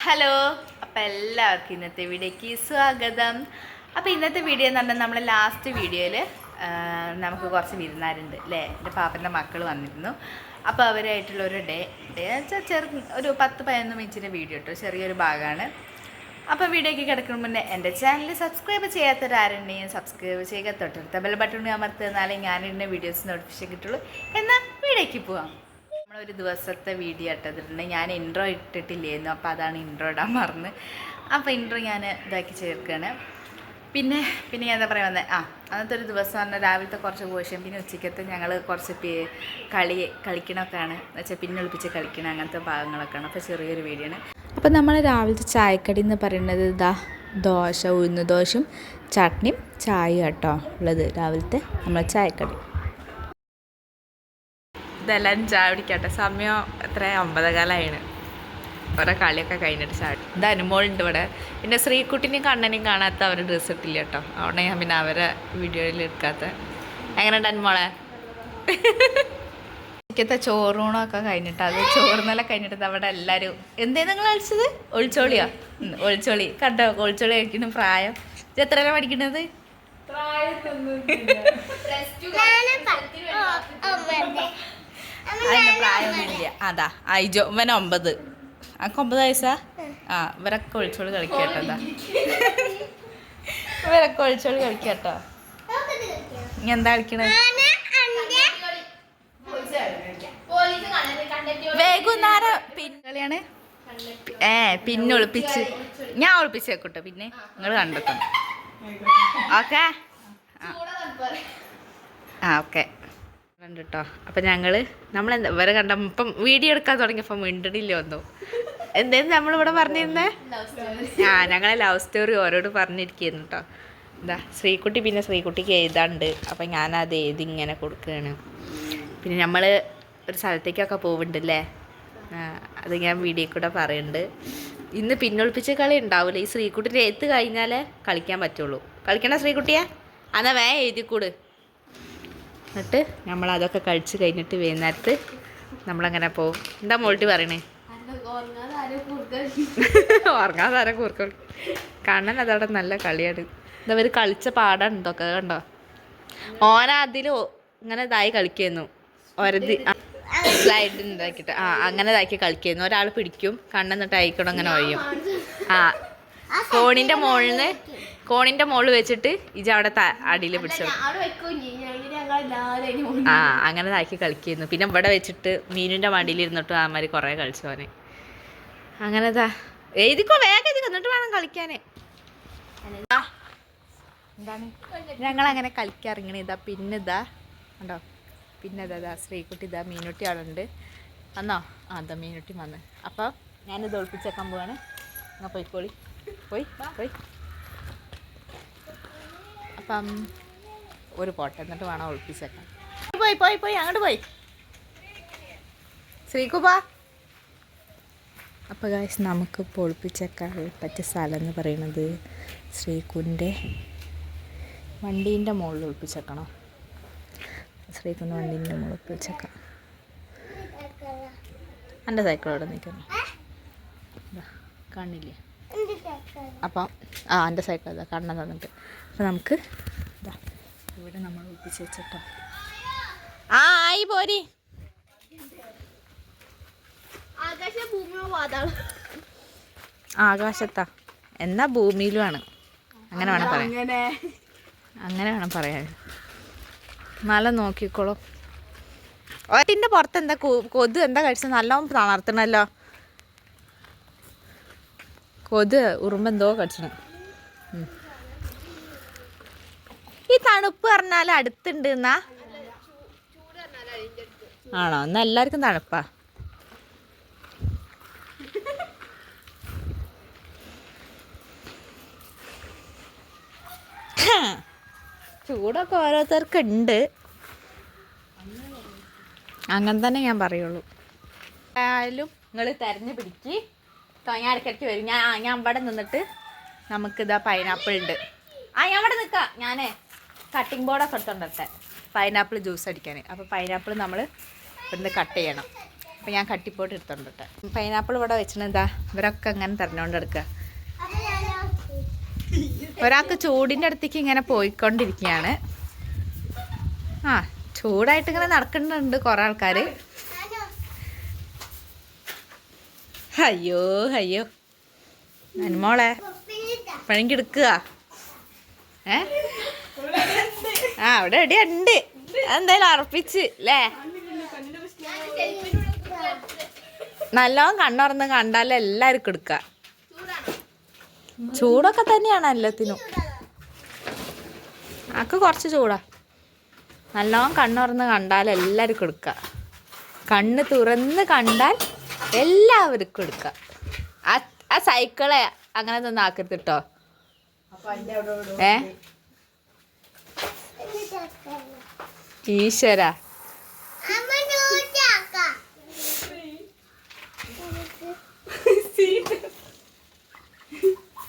Hello അപ്പം എല്ലാവർക്കും ഇന്നത്തെ വീഡിയോയ്ക്ക് സ്വാഗതം. അപ്പോൾ ഇന്നത്തെ വീഡിയോ എന്ന് പറഞ്ഞാൽ നമ്മുടെ ലാസ്റ്റ് വീഡിയോയിൽ നമുക്ക് കുറച്ച് വിരുന്നാരുണ്ട് അല്ലേ എന്റെ പാപ്പന്റെ മക്കൾ വന്നിരുന്നു. അപ്പോൾ അവരായിട്ടുള്ള ഒരു ഡേ ഡേ വെച്ചാൽ ചെറു ഒരു പത്ത് പതിനൊന്ന് മിനിറ്റിന്റെ വീഡിയോ കേട്ടോ ചെറിയൊരു ഭാഗമാണ് അപ്പോൾ വീഡിയോയ്ക്ക് കിടക്കുന്ന മുന്നേ എന്റെ ചാനൽ സബ്സ്ക്രൈബ് ചെയ്യാത്തവരാരുണ്ടെങ്കിൽ സബ്സ്ക്രൈബ് ചെയ്യുക തൊട്ടടുത്ത ബെൽ ബട്ടൺ അമർത്തുക എന്നാലേ ഞാനിടുന്ന വീഡിയോസ് നോട്ടിഫിക്കേഷൻ കിട്ടുള്ളൂ. എന്നാൽ വീഡിയോയ്ക്ക് പോവാം. നമ്മളൊരു ദിവസത്തെ വീഡിയോ ഇട്ടതിട്ടുണ്ട് ഞാൻ ഇൻട്രോ ഇട്ടിട്ടില്ലായിരുന്നു അപ്പോൾ അതാണ് ഇൻട്രോ ഇടാൻ മറന്ന്. അപ്പോൾ ഇൻട്രോ ഞാൻ ഇതാക്കി ചേർക്കുകയാണ് പിന്നെ പിന്നെ എന്താ പറയുക ആ അന്നത്തെ ഒരു ദിവസം പറഞ്ഞാൽ രാവിലത്തെ കുറച്ച് പോഷൻ പിന്നെ ഉച്ചയ്ക്കത്തെ ഞങ്ങൾ കുറച്ച് കളി കളിക്കണമൊക്കെയാണ് വെച്ചാൽ പിന്നെ ഒളിപ്പിച്ച് കളിക്കണം അങ്ങനത്തെ ഭാഗങ്ങളൊക്കെയാണ്. അപ്പോൾ ചെറിയൊരു വീഡിയോ ആണ്. അപ്പോൾ നമ്മൾ രാവിലത്തെ ചായക്കടി എന്ന് പറയുന്നത് ഇതാ ദോശ ഉഴുന്ന് ദോശയും ചട്നിയും ചായ കേട്ടോ ഉള്ളത് രാവിലത്തെ നമ്മളെ ചായക്കടി. ഇതെല്ലാം ചായ കുടിക്കട്ടെ സമയം എത്ര? ഒമ്പതകാലായാണ് ഓരോ കളിയൊക്കെ കഴിഞ്ഞിട്ട് ചാടി. ഇത് അനുമോളുണ്ട് ഇവിടെ. പിന്നെ ശ്രീകുട്ടിനെയും കണ്ണനെയും കാണാത്ത അവരെ ഡ്രസ്സ് ഇട്ടില്ല കേട്ടോ. അവിടെ ഞാൻ പിന്നെ അവരെ വീഡിയോയിൽ എടുക്കാത്ത. എങ്ങനെയുണ്ട് അനുമോളെ? ഉച്ചക്കത്തെ ചോറൂണൊക്കെ കഴിഞ്ഞിട്ട് അത് ചോറുന്നല കഴിഞ്ഞിട്ട് അവിടെ എല്ലാവരും എന്തേ നിങ്ങൾ കളിച്ചത്? ഒളിച്ചോളിയോ? ഒളിച്ചോളി. കണ്ടോ? ഒളിച്ചോളി കഴിക്കുന്ന പ്രായം. ഇത് എത്ര എത്രയാണ് പഠിക്കുന്നത് അതിന്റെ പ്രായമൊന്നുമില്ല. അതാ ഐജോ ഇവൻ ഒമ്പത്. അനക്ക് ഒമ്പത് വയസ്സാ? ആ ഇവരൊക്കെ ഒളിച്ചോളി കളിക്കട്ടോ ഇവരൊക്കെ ഒളിച്ചോളി കളിക്കട്ടോ ഇനി എന്താ കളിക്കണേ? വൈകുന്നേരം പിന്നളിയാണ് ഏ പിന്നെ ഒളിപ്പിച്ച്. ഞാൻ ഒളിപ്പിച്ച് വെക്കട്ടോ പിന്നെ നിങ്ങൾ കണ്ടെത്തണം ഓക്കെ? ആ ഓക്കെ. ഉണ്ട് കേട്ടോ അപ്പം ഞങ്ങൾ നമ്മളെന്താ ഇവരെ കണ്ട ഇപ്പം വീഡിയോ എടുക്കാൻ തുടങ്ങിയപ്പം മിണ്ടണില്ല ഒന്നും. എന്തേലും നമ്മളിവിടെ പറഞ്ഞിരുന്നേ? ആ ഞങ്ങളെ ലവ് സ്റ്റോറി ഓരോട് പറഞ്ഞിരിക്കുന്നു കേട്ടോ എന്താ ശ്രീകുട്ടി പിന്നെ ശ്രീകുട്ടിക്ക് എഴുതാണ്ട്. അപ്പം ഞാനത് എഴുതി ഇങ്ങനെ കൊടുക്കുകയാണ് പിന്നെ നമ്മൾ ഒരു സ്ഥലത്തേക്കൊക്കെ പോവുന്നുണ്ടല്ലേ അത് ഞാൻ വീഡിയോ കൂടെ പറയുന്നുണ്ട് ഇന്ന് പിന്നൊളിപ്പിച്ച കളി ഉണ്ടാവില്ല ഈ ശ്രീകുട്ടിന്റെ എഴുത്ത് കഴിഞ്ഞാലേ കളിക്കാൻ പറ്റുള്ളൂ. കളിക്കണ ശ്രീകുട്ടിയെ? അന്നാ വേ എഴുതിക്കൂട്. എന്നിട്ട് നമ്മൾ അതൊക്കെ കഴിച്ച് കഴിഞ്ഞിട്ട് വൈകുന്നേരത്ത് നമ്മളങ്ങനെ പോകും എന്താ മോൾട്ടി പറയണേ? ഉറങ്ങാതെ ആരെ കൂർക്ക. കണ്ണൻ അതവിടെ നല്ല കളിയാണ്. എന്താ അവർ കളിച്ച പാടാണ് ഇതൊക്കെ കണ്ടോ? ഓന അതിൽ ഇങ്ങനെ ഇതായി കളിക്കുന്നു. ഒരതി സ്ലൈഡ് ഇതാക്കിയിട്ട്. ആ അങ്ങനെ ഇതാക്കി കളിക്കുന്നു. ഒരാൾ പിടിക്കും. കണ്ണെന്നിട്ട് അയക്കണം? അങ്ങനെ ഒഴിയും. ആ കോണിന്റെ മുകളിൽ കോണിന്റെ മുകളിൽ വെച്ചിട്ട് ഇജ അവിടെ അടിയിൽ പിടിച്ചു ആ അങ്ങനെ ഇതാക്കി കളിക്കുന്നു. പിന്നെ ഇവിടെ വെച്ചിട്ട് മീനിന്റെ മടിയിൽ ഇരുന്നിട്ട് ആ മാതിരി കുറേ കളിച്ചു പോനെ അങ്ങനെതാ എഴുതിക്കോ വേഗം എഴുതി എന്നിട്ട് വേണം കളിക്കാൻ എന്താണ്? ഞങ്ങൾ അങ്ങനെ കളിക്കാറിങ്ങനെ ഇതാ. പിന്നെ ഇതാ ഉണ്ടോ പിന്നെ ഇതാ ഇതാ ശ്രീകുട്ടി ഇതാ മീനുട്ടി ആളുണ്ട്. വന്നോ? ആ അതാ മീനുട്ടി വന്ന്. അപ്പോൾ ഞാനിത് ഒളിപ്പിച്ചേക്കാൻ പോവാണ്. എന്നാൽ പോയിക്കോളി. പോയി പോയി. അപ്പം ഒരു പോട്ടെ. എന്നിട്ട് വേണം ഒളിപ്പിച്ചേക്കാൻ. പോയി പോയി പോയി അങ്ങോട്ട് പോയി. ശ്രീകുബാ അപ്പോൾ ഗായ്സ് നമുക്ക് പൊളിപ്പിച്ചേക്കാൻ പറ്റിയ സ്ഥലം എന്ന് പറയുന്നത് ശ്രീകുന്റെ വണ്ടീന്റെ മുകളിൽ ഒളിപ്പിച്ചേക്കണം. ശ്രീകുന്റെ വണ്ടീന്റെ മുകളിൽ ഒളിപ്പിച്ചേക്കാം. എന്റെ സൈക്കിൾ അവിടെ നിൽക്കുന്നു. കണ്ണില്ലേ കാണില്ലേ? അപ്പം ആ എന്റെ സൈക്കിൾ അതാ കണ്ണ തന്നിട്ട്. അപ്പോൾ നമുക്ക് ഇവിടെ നമ്മൾ ഒളിപ്പിച്ച് വെച്ചിട്ടോ. ആ ആയി പോരി. ആകാശത്താ. എന്നാ ഭൂമിയിലുമാണ്. അങ്ങനെ വേണം പറയാൻ. അങ്ങനെ. വേണം പറയാൻ. നല്ല നോക്കിക്കോളൂ. ഒറ്റിന്റെ പുറത്ത് എന്താ കൊ- കൊതു എന്താ കഴിച്ചത്? നല്ലോണം തളർത്തണല്ലോ. കൊതു ഉറുമ്പെന്തോ കടിച്ചണം ഈ തണുപ്പ് പറഞ്ഞാൽ അടുത്തുണ്ട് എന്നാ? ആണോ? എന്നാ എല്ലാവർക്കും തണുപ്പാ. ചൂടൊക്കെ ഓരോരുത്തർക്ക് ഉണ്ട്. അങ്ങനെ തന്നെ ഞാൻ പറയുള്ളൂ. ആയാലും നിങ്ങൾ തെരഞ്ഞു പിടിക്ക്. ഞാൻ ഇടയ്ക്കിടയ്ക്ക് വരും. ഞാൻ ഞാൻ അവിടെ നിന്നിട്ട് നമുക്കിതാ പൈനാപ്പിൾ ഉണ്ട്. ആ ഞാൻ അവിടെ നിൽക്കാം ഞാനേ. കട്ടിംഗ് ബോർഡൊക്കെ എടുത്തോണ്ടത്തെ പൈനാപ്പിൾ ജ്യൂസ് അടിക്കാൻ അപ്പോൾ പൈനാപ്പിൾ നമ്മൾ ഇവിടുന്ന് കട്ട് ചെയ്യണം. അപ്പം ഞാൻ കട്ടിപ്പോട്ട് എടുത്തോണ്ടിട്ടെ പൈനാപ്പിൾ ഇവിടെ വെച്ചിട്ട് എന്താ? ഇവരൊക്കെ അങ്ങനെ തെരഞ്ഞോണ്ട് എടുക്കുക ഒരാൾക്ക് ചൂടിന്റെ അടുത്തേക്ക് ഇങ്ങനെ പോയിക്കൊണ്ടിരിക്കുകയാണ് ആ ചൂടായിട്ട് ഇങ്ങനെ നടക്കുന്നുണ്ട് കുറേ ആൾക്കാർ അയ്യോ അയ്യോ. അനുമോളെ പണിക്കെടുക്കുക ഏ? ആ അവിടെ എവിടെ ഉണ്ട് എന്തായാലും അർപ്പിച്ച് അല്ലേ നല്ലോണം കണ്ണുറന്ന് കണ്ടാലും എല്ലാവർക്കും എടുക്ക. ചൂടൊക്കെ തന്നെയാണ് എല്ലാത്തിനും. ആക്ക് കുറച്ച് ചൂടാ. നല്ലോണം കണ്ണുറന്ന് കണ്ടാൽ എല്ലാവർക്കും എടുക്ക. കണ്ണ് തുറന്ന് കണ്ടാൽ എല്ലാവർക്കും എടുക്ക. ആ ആ സൈക്കിളെ അങ്ങനെ തന്നെ ആക്കരുത് കേട്ടോ ഏ? ഈശ്വര.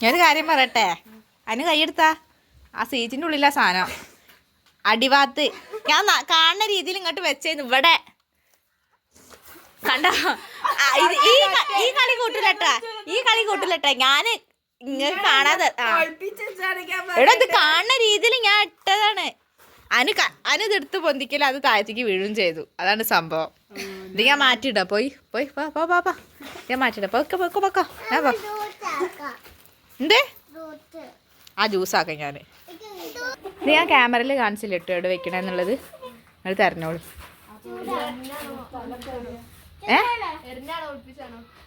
ഞാനൊരു കാര്യം പറയട്ടെ? അതിന് കൈയെടുത്താ ആ സീറ്റിന്റെ ഉള്ളിലാ സാധനം. അടിവാത്ത്. ഞാൻ കാണുന്ന രീതിയിൽ ഇങ്ങോട്ട് വെച്ചേന്ന് ഇവിടെ. കണ്ടോ? ഈ ഈ കളി കൂട്ടില്ലട്ടാ. ഈ കളി കൂട്ടില്ലട്ടാ. ഞാൻ ഇങ്ങനെ കാണാതെ. എടാ ഇത് കാണുന്ന രീതിയിൽ ഞാൻ ഇട്ടതാണ്. അനു അനുതെടുത്ത് പൊന്തിക്കൽ അത് താഴത്തേക്ക് വീഴും ചെയ്തു. അതാണ് സംഭവം. ഇത് ഞാൻ മാറ്റിയിടാ. പോയി പോയി പോ പോ പോ. ഞാൻ മാറ്റിയിടാ. പൊക്കെ പൊക്കെ പൊക്കോ. ഞാൻ എന്തേ? ആ ജ്യൂസാക്കാം ഞാൻ ഇത് ഞാൻ ക്യാമറയിൽ കാണിച്ചില്ല കേട്ടോ എവിടെ വെക്കണെന്നുള്ളത്? നിങ്ങൾ തരണോളൂ. ഏ?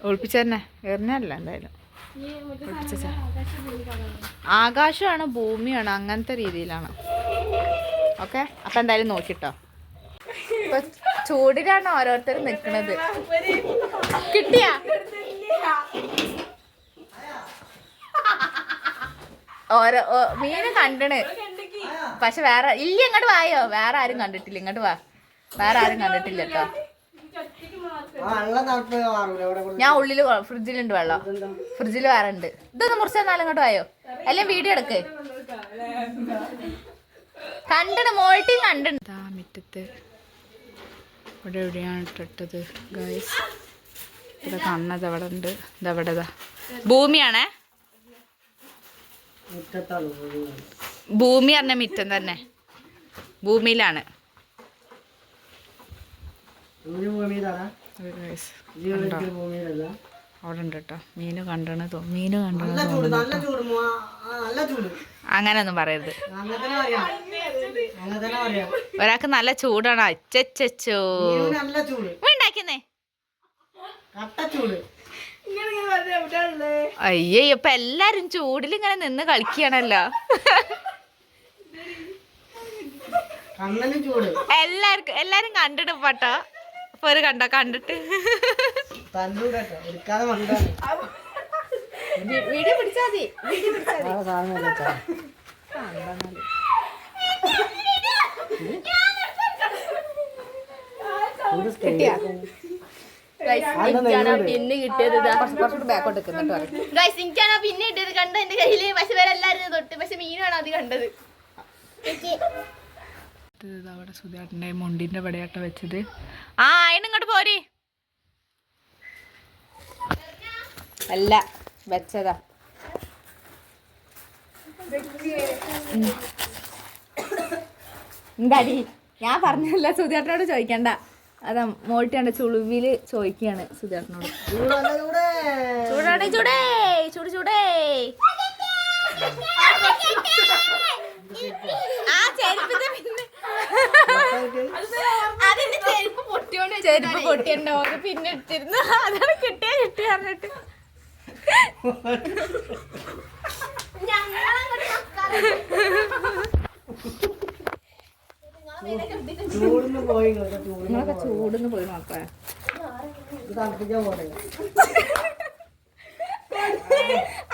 ഒളിപ്പിച്ച തന്നെ. എറിഞ്ഞല്ല എന്തായാലും. ആകാശമാണ് ഭൂമിയാണ് അങ്ങനത്തെ രീതിയിലാണ്. ഓക്കെ? അപ്പൊ എന്തായാലും നോക്കിട്ടോ. ഇപ്പൊ ചൂടിലാണ് ഓരോരുത്തർ നിൽക്കുന്നത്. കിട്ടിയ? ഓരോ മീന് കണ്ടണ്. പക്ഷെ വേറെ ഇല്ല ഇങ്ങോട്ട് വായോ? വേറെ ആരും കണ്ടിട്ടില്ല. ഇങ്ങോട്ട് വാ. വേറെ ആരും കണ്ടിട്ടില്ല കേട്ടോ ഞാൻ ഉള്ളിൽ ഫ്രിഡ്ജിലുണ്ട് വെള്ളം. ഫ്രിഡ്ജിൽ വേറെ ഉണ്ട്. ഇതൊന്ന് മുറിച്ച് തന്നാലും ഇങ്ങോട്ട് വായോ? എല്ലാം വീഡിയോ എടുക്ക്. കണ്ടണ് മോൾട്ടിയും കണ്ടണ്. മിറ്റത്ത് ഇവിടെ എവിടെയാണ് ഇട്ടിട്ടത് ഗൈസ് ഇവിടെ കണ്ണത് അവിടെ ഉണ്ട്. ഇതവിടെതാ ഭൂമിയാണേ? ഭൂമി പറഞ്ഞ മിറ്റം തന്നെ. ഭൂമിയിലാണ്. ഭൂമിയിലാണ്? അവിടെ ഉണ്ട് കേട്ടോ മീന് കണ്ടണ് മീന് കണ്ടണ് അങ്ങനൊന്നും പറയരുത്. ഒരാൾക്ക് നല്ല ചൂടാണ്. അച്ചച്ചോ നല്ല ചൂട്. ഉണ്ടാക്കുന്നേ കട്ട ചൂട്. അയ്യോ ഇപ്പൊ എല്ലാരും ചൂടിൽ ഇങ്ങനെ നിന്ന് കളിക്കുകയാണല്ലോ എല്ലാര്ക്കും ചൂട്. എല്ലാവർക്കും എല്ലാരും കണ്ടിട്ട് പട്ടോ. ഇപ്പൊ ഒരു കണ്ടോ? കണ്ടിട്ട്. എടുക്കാതെ മണ്ടാണ് വീഡിയോ പിടിച്ചാ മതി. കിട്ടിയത് എനിക്കാണ് പിന്നെ ഇട്ടത് കണ്ട? എന്റെ കയ്യിൽ പക്ഷെ വേറെ എല്ലാരും തൊട്ട്. പക്ഷെ മീനാണ് അത് കണ്ടത്. അവിടെ സുധാട്ടന്റെ മുണ്ടിന്റെ പടയാട്ട വെച്ചത്. ആ അതിന് ഇങ്ങോട്ട് പോരി. അല്ല വെച്ചതാ. എന്താടി? ഞാൻ പറഞ്ഞല്ല സുധേട്ടനോട് ചോദിക്കണ്ട. അതാ മോട്ടിയാണ് ചുളുവിൽ ചോദിക്കുകയാണ് സുധേട്ടനോട്. ചൂടാടെ ചൂടേ ചൂട് ചൂടേ. ആ ചെരുപ്പിന്റെ പിന്നെ. അതിന്റെ ചെരുപ്പ് പൊട്ടിയോണ്ട് ചെരുപ്പ് പൊട്ടിയുണ്ടോ പിന്നെ ഇട്ടിരുന്നു അതാണ് കിട്ടിയ കിട്ടി പറഞ്ഞിട്ട്. ചൂടിന്ന് പോയി നിങ്ങളൊക്കെ ചൂടുന്ന് പോയി നോക്കാം. ഇത് തണുപ്പിക്കാൻ പോട്ടെ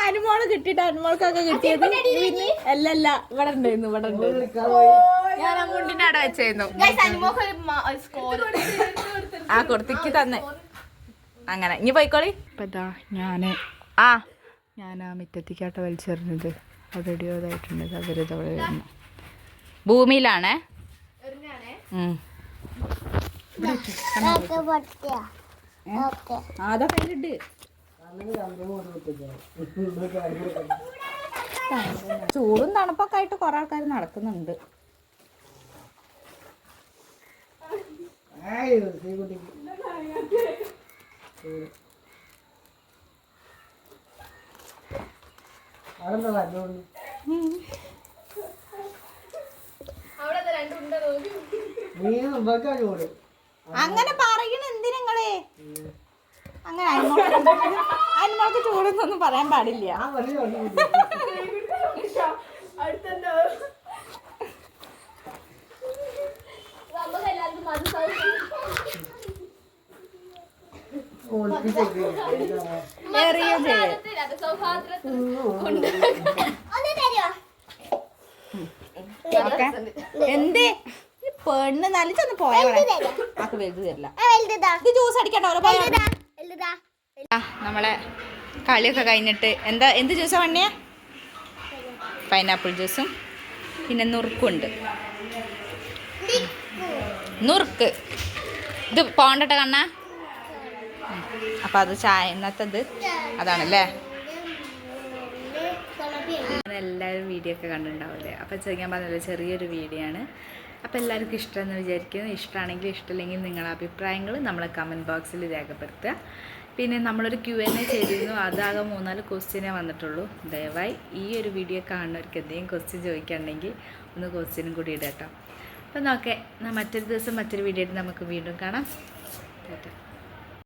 അനുമോൾ കിട്ടിട്ട് അനുമോൾക്കൊക്കെ കിട്ടിയത് അല്ലല്ല ഇവിടെ ഉണ്ടായിരുന്നു ഇവിടെ ഉണ്ടായിരുന്നു ഞാൻ അങ്ങോട്ടിന്റെ അവിടെ വെച്ചായിരുന്നു ആ കൊടുത്തിക്ക് തന്നെ. അങ്ങനെ ഇനി പോയിക്കോളി. ഇപ്പൊ ഇതാ ഞാൻ ആ. ഞാൻ ആ മിറ്റത്തിക്കാട്ട വലിച്ചെറിഞ്ഞത്. അതെടിയോ ഇതായിട്ടുണ്ട്. അവരിത് അവിടെ വരുന്നു. ഭൂമിയിലാണേ? ചൂടും തണുപ്പൊക്കെ ആയിട്ട് കുറെ ആൾക്കാർ നടക്കുന്നുണ്ട്. ആയി ശ്രീകുട്ടിക്ക് ചൂട് അതെന്താ പറഞ്ഞോണ്ട് അവിടെ ദാ രണ്ട് ഉണ്ട നോക്കി നീ വെക്കാ ചൂട് അങ്ങനെ പറയണ എന്തിനങ്ങളെ? അങ്ങനെ അതിനോട് ചൂടൊന്നും പറയാൻ പാടില്ല. ആ എന്തേ? ഈ പെണ്ണ് നനച്ചൊന്ന് പോയാ? ആക്ക് വലുത് തരില്ല. ഇത് ജ്യൂസ് അടിക്കണ്ട നമ്മളെ കളിയൊക്കെ കഴിഞ്ഞിട്ട് എന്താ എന്ത് ജ്യൂസാ വണ്ണിയ പൈനാപ്പിൾ ജ്യൂസും പിന്നെ നുറുക്കുണ്ട്. നുറുക്ക്. ഇത് പോണ്ടട്ടെ കണ്ണ? അപ്പം അത് ചായ ഇന്നത്തത് അതാണല്ലേ? എല്ലാവരും വീഡിയോ ഒക്കെ കണ്ടിട്ടുണ്ടാവില്ലേ അപ്പോൾ ഞാൻ പറഞ്ഞല്ലോ ചെറിയൊരു വീഡിയോ ആണ്. അപ്പോൾ എല്ലാവർക്കും ഇഷ്ടമെന്ന് വിചാരിക്കുന്നു. ഇഷ്ടമാണെങ്കിൽ ഇഷ്ടമില്ലെങ്കിൽ നിങ്ങളുടെ അഭിപ്രായങ്ങൾ നമ്മളെ കമന്റ് ബോക്സിൽ രേഖപ്പെടുത്തുക. പിന്നെ നമ്മളൊരു ക്യു എൻ എ ചെയ്തിരുന്നു. അതാകെ മൂന്നാൽ ക്വസ്റ്റ്യനേ വന്നിട്ടുള്ളൂ. ദയവായി ഈ ഒരു വീഡിയോ കാണുന്നവർക്ക് എന്തെങ്കിലും ക്വസ്റ്റ്യൻ ചോദിക്കുകയാണെങ്കിൽ ഒന്ന് ക്വസ്റ്റ്യനും കൂടി ഇടട്ടോ. അപ്പോൾ നോക്കേ മറ്റൊരു ദിവസം മറ്റൊരു വീഡിയോ നമുക്ക് വീണ്ടും കാണാം.